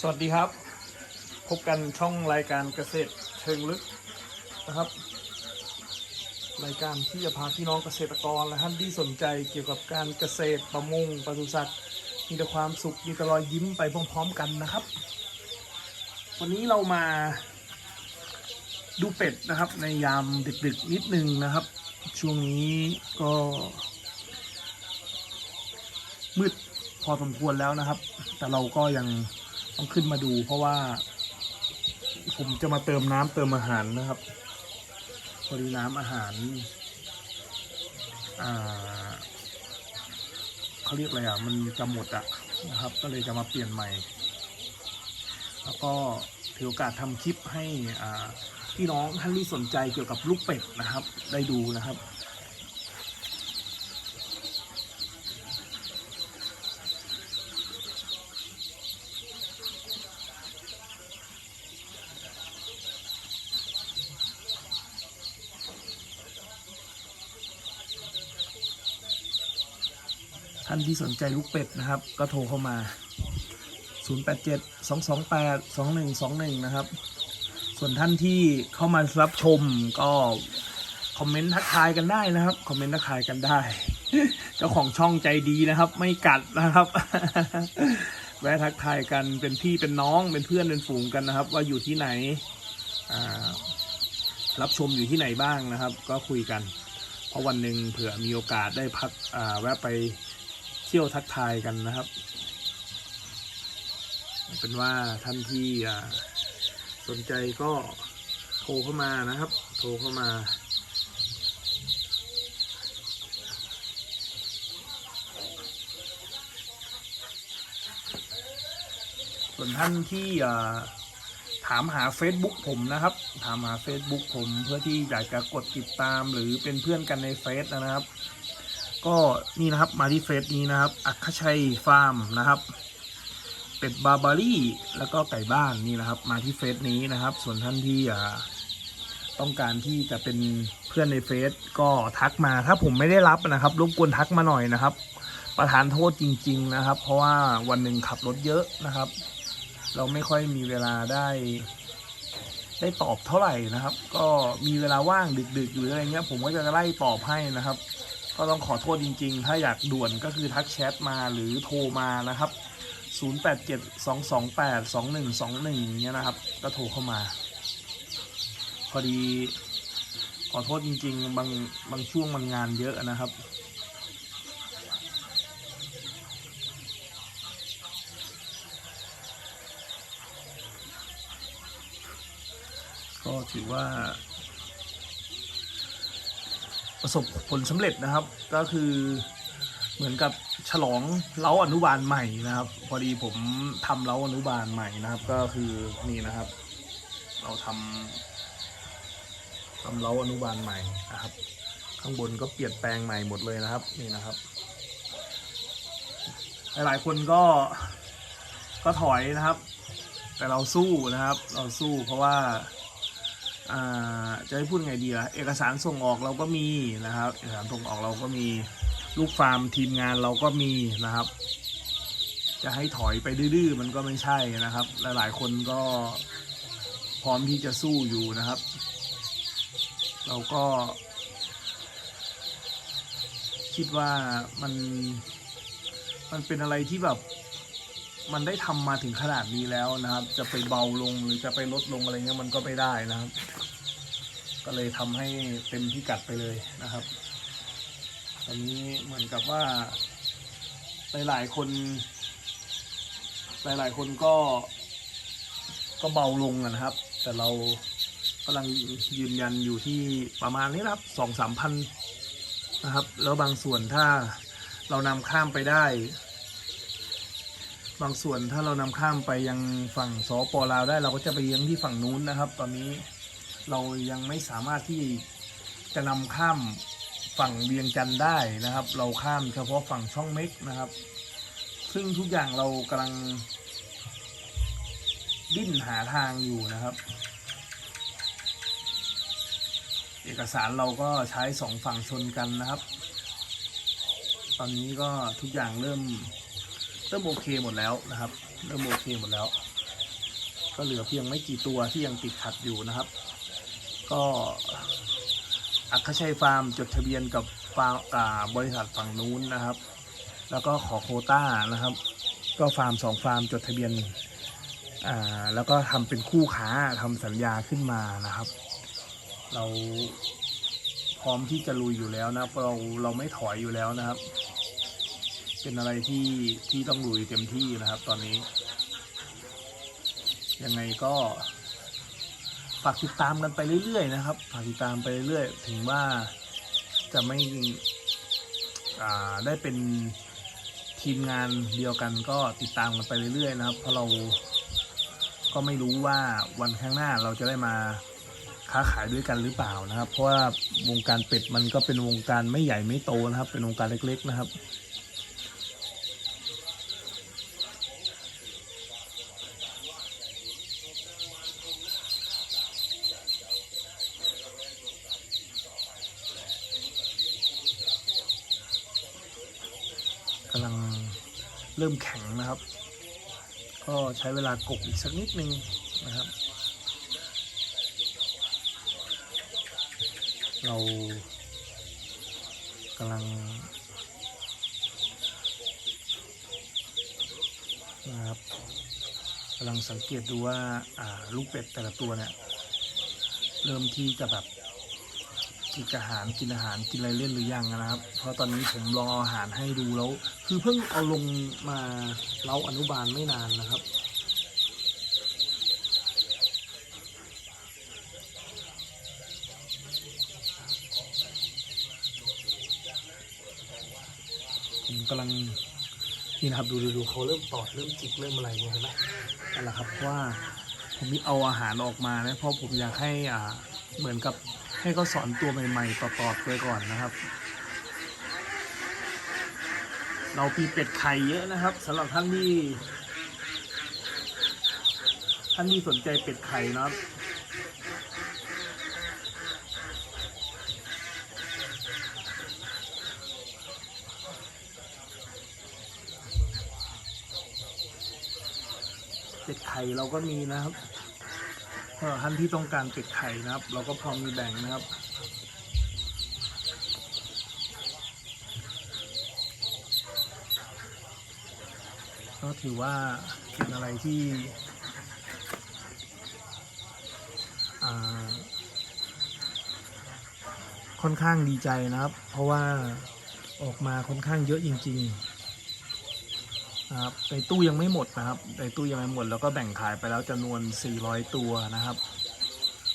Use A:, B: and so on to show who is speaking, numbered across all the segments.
A: สวัสดีครับ พบกันช่องรายการเกษตรเชิงลึกนะครับ รายการที่จะพาพี่น้องเกษตรกรและท่านที่สนใจเกี่ยวกับการเกษตรประมงปศุสัตว์มีแต่ความสุขมีแต่รอยยิ้มไปพร้อมๆกันนะครับ วันนี้เรามาดูเป็ดนะครับ ในยามดึกๆนิดนึงนะครับ ช่วงนี้ก็ มืดพอสมควรแล้วนะครับ แต่เราก็ยัง ต้องขึ้นมาดูเพราะว่า ผมจะมาเติมน้ำเติมอาหารนะครับพอดีน้ำอาหารอ่าเขาเรียกอะไรอะ มันจะหมดอะนะครับ ก็เลยจะมาเปลี่ยนใหม่ แล้วก็ถือโอกาสทำคลิปให้อ่าพี่น้องท่านที่สนใจเกี่ยวกับลูกเป็ดนะครับ ได้ดูนะครับ ท่านที่สนใจลูกเป็ดนะครับ ก็โทรเข้ามา 087 228 2121 นะครับ ส่วนท่านที่เข้ามารับชมก็คอมเมนต์ทักทายกันได้นะครับ คอมเมนต์ทักทายกันได้ เจ้าของช่องใจดีนะครับ ไม่กัดนะครับ แวะทักทายกันเป็นพี่เป็นน้องเป็นเพื่อนเป็นฝูงกันนะครับ ว่าอยู่ที่ไหนรับชมอยู่ที่ไหนบ้างนะครับ ก็คุยกัน เพราะวันหนึ่งเผื่อมีโอกาสได้พักแวะไป เที่ยวทักทายกันนะครับ เป็นว่าท่านที่สนใจก็โทรเข้ามานะครับ โทรเข้ามาส่วนท่านที่ถามหา Facebook ผมนะครับ ถามหา Facebook ผมเพื่อที่อยากจะกดติดตามหรือเป็นเพื่อนกันในเฟซนะครับ ก็นี่นะครับมาที่เฟซนี้นะครับ อัคคชัยฟาร์มนะครับ เป็ดบาบารี่แล้วก็ไก่บ้านนี่นะครับ มาที่เฟซนี้นะครับ ส่วนท่านที่ต้องการที่จะเป็นเพื่อนในเฟซก็ทักมาถ้าผมไม่ได้รับนะครับรบกวนทักมาหน่อยนะครับ ประทานโทษจริง ๆนะครับ เพราะว่าวันหนึ่งขับรถเยอะนะครับ เราไม่ค่อยมีเวลาได้ได้ตอบเท่าไหร่นะครับ ก็มีเวลาว่างดึกๆหรืออะไรเงี้ยผมก็จะไล่ตอบให้นะครับ ก็ต้องขอโทษจริง ๆ ถ้าอยากด่วนก็คือทักแชทมาหรือโทรมานะครับ 0872282121เนี้ยนะครับ ก็โทรเข้ามา พอดีขอโทษจริง ๆ บางบางช่วงมันงานเยอะนะครับก็ถือว่า ประสบผลสำเร็จนะครับ ก็คือเหมือนกับฉลองเล้าอนุบาลใหม่นะครับ พอดีผมทำเล้าอนุบาลใหม่นะครับ ก็คือนี่นะครับ เราทำทำเล้าอนุบาลใหม่นะครับ ข้างบนก็เปลี่ยนแปลงใหม่หมดเลยนะครับนี่นะครับ หลายๆคนก็ก็ถอยนะครับ แต่เราสู้นะครับ เราสู้เพราะว่าอ่า จะให้พูดไงดีล่ะเอกสารส่งออกเราก็มีนะครับเอกสารส่งออกเราก็มีลูกฟาร์มทีมงานเราก็มีนะครับ จะให้ถอยไปดื้อๆมันก็ไม่ใช่นะครับ หลายๆคนก็พร้อมที่จะสู้อยู่นะครับ เราก็ คิดว่ามันมันเป็นอะไรที่แบบ มันได้ทำมาถึงขนาดนี้แล้วนะครับ จะไปเบาลงหรือจะไปลดลงอะไรเงี้ยมันก็ไม่ได้นะครับ ก็เลยทำให้เต็มพิกัดไปเลยนะครับ ตอนนี้เหมือนกับว่าหลายๆคน หลายๆคนก็ ก็เบาลงนะครับ แต่เรากำลังยืนยันอยู่ที่ประมาณนี้ครับสองสามพันนะครับ แล้วบางส่วนถ้าเรานำข้ามไปได้ บางส่วนถ้าเรานำข้ามไปยังฝั่งสปลาวได้เราก็จะไปเลี้ยงที่ฝั่งนู้นนะครับ ตอนนี้เรายังไม่สามารถที่จะนำข้ามฝั่งเวียงจันทร์ได้นะครับ เราข้ามเฉพาะฝั่งช่องเม็กนะครับ ซึ่งทุกอย่างเรากำลัง ดิ้นหาทางอยู่นะครับ เอกสารเราก็ใช้สองฝั่งชนกันนะครับ ตอนนี้ก็ทุกอย่างเริ่ม เริ่มโอเคหมดแล้วนะครับ เริ่มโอเคหมดแล้ว ก็เหลือเพียงไม่กี่ตัวที่ยังติดขัดอยู่นะครับ ก็อัคชัยฟาร์มจดทะเบียนกับฟาร์มอ่าบริษัทฝั่งนู้นนะครับ แล้วก็ขอโคต้านะครับ ก็ฟาร์มสองฟาร์มจดทะเบียนอ่าแล้วก็ทำเป็นคู่ค้าทำสัญญาขึ้นมานะครับ เราพร้อมที่จะลุยอยู่แล้วนะเราเราไม่ถอยอยู่แล้วนะครับ เป็นอะไรที่ที่ต้องลุยเต็มที่นะครับ ตอนนี้ ยังไงก็ฝากติดตามกันไปเรื่อยๆนะครับฝากติดตามไปเรื่อยๆ ถึงว่าจะไม่ได้เป็นทีมงานเดียวกันก็ติดตามกันไปเรื่อยๆนะครับ เพราะเราก็ไม่รู้ว่าวันข้างหน้าเราจะได้มาค้าขายด้วยกันหรือเปล่านะครับ เพราะว่าวงการเป็ดมันก็เป็นวงการไม่ใหญ่ไม่โตนะครับ เป็นวงการเล็ก ๆ นะครับ เริ่มแข็งนะครับ ก็ใช้เวลากบอีกสักนิดนึงนะครับ เรากำลังนะครับกำลังสังเกตดูว่าอ่าลูกเป็ดแต่ละตัวเนี่ย เริ่มที่จะแบบ กินอาหารกินอาหารกินอะไรเล่นหรือยังนะครับ เพราะตอนนี้ผมลองอาหารให้ดูแล้ว คือเพิ่งเอาลงมาเล้าอนุบาลไม่นานนะครับผมกำลังนี่นะครับดูดูดูเขาเริ่มตอดเริ่มจิกเริ่มอะไรเนี่ยเห็นไหมนั่นแหละครับว่าผมมีเอาอาหารออกมานะเพราะผมอยากให้อ่าเหมือนกับ ให้เขาสอนตัวใหม่ๆต่อๆไปก่อนนะครับ เราปีเป็ดไข่เยอะนะครับสำหรับท่านที่ท่านที่สนใจเป็ดไข่นะครับเป็ดไข่เราก็มีนะครับสำหรับ ท่านที่ต้องการเป็ดไข่นะครับ เราก็พอมีแบ่งนะครับก็ถือว่าเป็นอะไรที่ค่อนข้างดีใจนะครับ เพราะว่าออกมาค่อนข้างเยอะจริง ๆ นะครับในตู้ยังไม่หมดนะครับในตู้ยังไม่หมดแล้วก็แบ่งขายไปแล้วจำนวน 400 ตัวนะครับ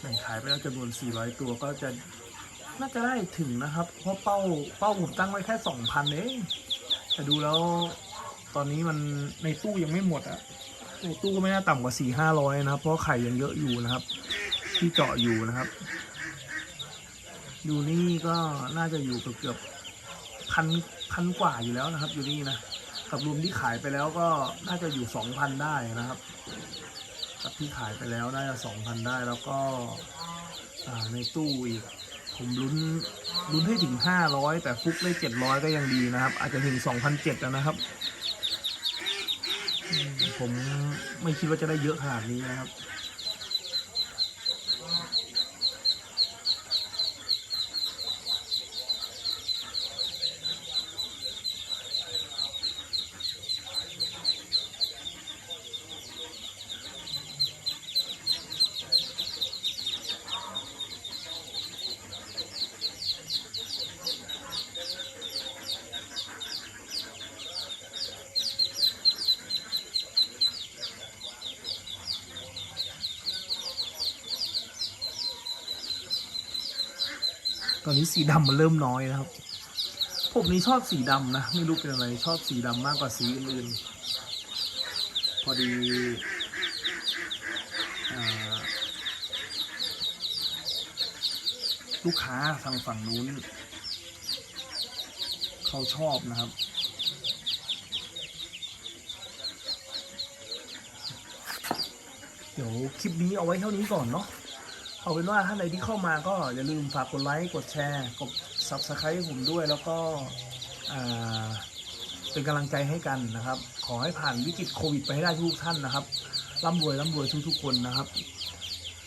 A: แบ่งขายไปแล้วจำนวน 400 ตัวก็จะน่าจะได้ถึงนะครับ เพราะเป้าเป้าผมตั้งไว้แค่ 2,000เองแต่ดูแล้วตอนนี้มันในตู้ยังไม่หมดอะในตู้ก็ไม่น่าต่ำกว่า 4 500 นะครับ เพราะไข่ยังเยอะอยู่นะครับ ที่เจาะอยู่นะครับ อยู่นี่ก็น่าจะอยู่เกือบๆพันพันกว่าอยู่แล้วนะครับ อยู่นี่นะ กับรวมที่ขายไปแล้วก็น่าจะอยู่สองพันได้นะครับ กับที่ขายไปแล้วน่าจะสองพันได้แล้วก็ในตู้อีก ผมลุ้นลุ้นให้ถึงห้าร้อยแต่ฟุกได้เจ็ดร้อยก็ยังดีนะครับ อาจจะถึงสองพันเจ็ดนะครับ ผมไม่คิดว่าจะได้เยอะขนาดนี้นะครับ ตอนนี้สีดำมันเริ่มน้อยนะครับ ผมนี่ชอบสีดำนะ ไม่รู้เป็นอะไรชอบสีดำมากกว่าสีอื่นๆ พอดีอลูกค้าทางฝั่งนู้น เขาชอบนะครับ เดี๋ยวคลิปนี้เอาไว้เท่านี้ก่อนเนาะ เอาเป็นว่าท่านใดที่เข้ามาก็อย่าลืมฝากกดไลค์กดแชร์กด subscribe ให้ผมด้วย แล้วก็เป็นกำลังใจให้กันนะครับ ขอให้ผ่านวิกฤตโควิดไปให้ได้ทุกท่านนะครับร่ำรวยร่ำรวยทุกทุกคนนะครับ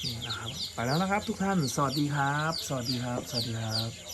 A: นี่นะครับ ไปแล้วนะครับทุกท่าน สวัสดีครับ สวัสดีครับ สวัสดีครับ